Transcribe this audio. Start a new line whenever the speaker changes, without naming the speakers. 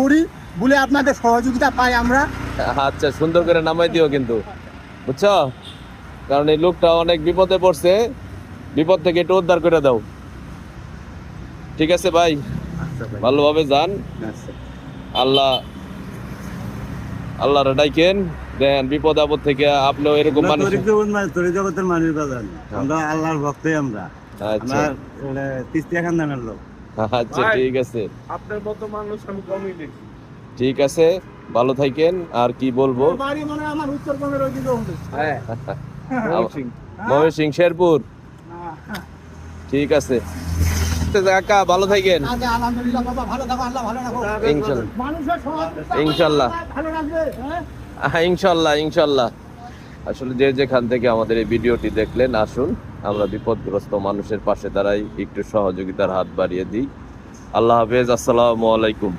করি বলে আপনাদের সহযোগিতা পাই আমরা।
আচ্ছা সুন্দর করে নামাই দিও কিন্তু। বুঝছ? কারণ এই লোকটা অনেক বিপদে পড়ছে। বিপদ থেকে একটু উদ্ধার করে দাও। ঠিক আছে ভাই? ভালোভাবে যান। আল্লাহ আল্লাহর ডাইকেন। দেন বিপদ আপদ থেকে আপনিও এরকম মানুষ।
মানে জগতের মানুষ আমরা আল্লাহর ভক্তই
আচ্ছা।
আমরা তিস্তিয়া খানদানের লোক।
আচ্ছা ঠিক আছে।
আপনার মতো মানুষ আমি কমই দেখি।
ঠিক আছে ভালো থাকেন। আর কি বলব?
বাড়ি মানে আমার উত্তরবঙ্গের ওইদিকে হবে।
হ্যাঁ।
ময়ূর সিং শেরপুর। ঠিক আছে। কাকা ভালো থাকেন।
আলহামদুলিল্লাহ বাবা ভালো থাকো আল্লাহ ভালো রাখো।
ইনশাল্লাহ। ইনশাল্লাহ।
হ্যাঁ?
ইনশাল্লাহ ইনশাল্লাহ। আসলে যে যেখান থেকে আমাদের এই ভিডিওটি দেখলেন, আসুন, আমরা বিপদগ্রস্ত মানুষের পাশে দাঁড়াই, একটু সহযোগিতার হাত বাড়িয়ে দিই। আল্লাহ হাফেজ, আসসালামু আলাইকুম।